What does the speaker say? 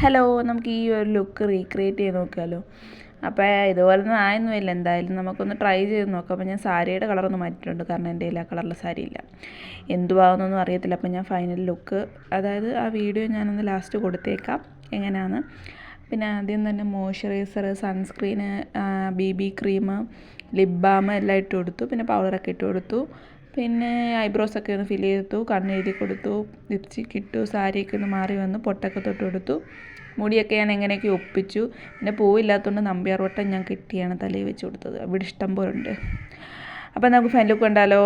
Hello നമുക്ക് ഈ ഒരു ലുക്ക് റീക്രിയേറ്റ് ചെയ്ത് നോക്കിയാലോ? അപ്പോൾ ഇതുപോലൊന്നും ആയൊന്നുമില്ല. എന്തായാലും നമുക്കൊന്ന് ട്രൈ ചെയ്ത് നോക്കാം. അപ്പോൾ ഞാൻ സാരിയുടെ കളറൊന്ന് മാറ്റിയിട്ടുണ്ട്. കാരണം എന്റെ എല്ലാ കളറിലെ സാരി ഇല്ല. എന്തുവാകുന്നൊന്നും അറിയത്തില്ല. അപ്പോൾ ഞാൻ ഫൈനൽ ലുക്ക് അതായത് ആ വീഡിയോ ഞാനൊന്ന് ലാസ്റ്റ് കൊടുത്തേക്കാം. എങ്ങനെയാണ്? പിന്നെ ആദ്യം തന്നെ moisturiser സൺസ്ക്രീന് B B cream lip balm എല്ലാം ഇട്ട് കൊടുത്തു. പിന്നെ പൗഡറൊക്കെ ഇട്ട് കൊടുത്തു. പിന്നെ ഐബ്രോസ് ഒക്കെ ഒന്ന് ഫിൽ ചെയ്തു കണ്ണെഴുതി കൊടുത്തു ലിപ്സ്റ്റിക് ഇട്ടു സാരിയൊക്കെ ഒന്ന് മാറി വന്നു പൊട്ടൊക്കെ തൊട്ട് കൊടുത്തു. മുടിയൊക്കെ ഞാൻ എങ്ങനെയൊക്കെ ഒപ്പിച്ചു. പിന്നെ പൂവില്ലാത്തതുകൊണ്ട് നമ്പ്യാർ വട്ടം ഞാൻ കെട്ടിയാണ് തലയിൽ വെച്ച് കൊടുത്തത്. അവിടെ ഇഷ്ടം പോലെ ഉണ്ട്. അപ്പോൾ നമുക്ക് ഫൈൻ ലുക്ക് കണ്ടാലോ?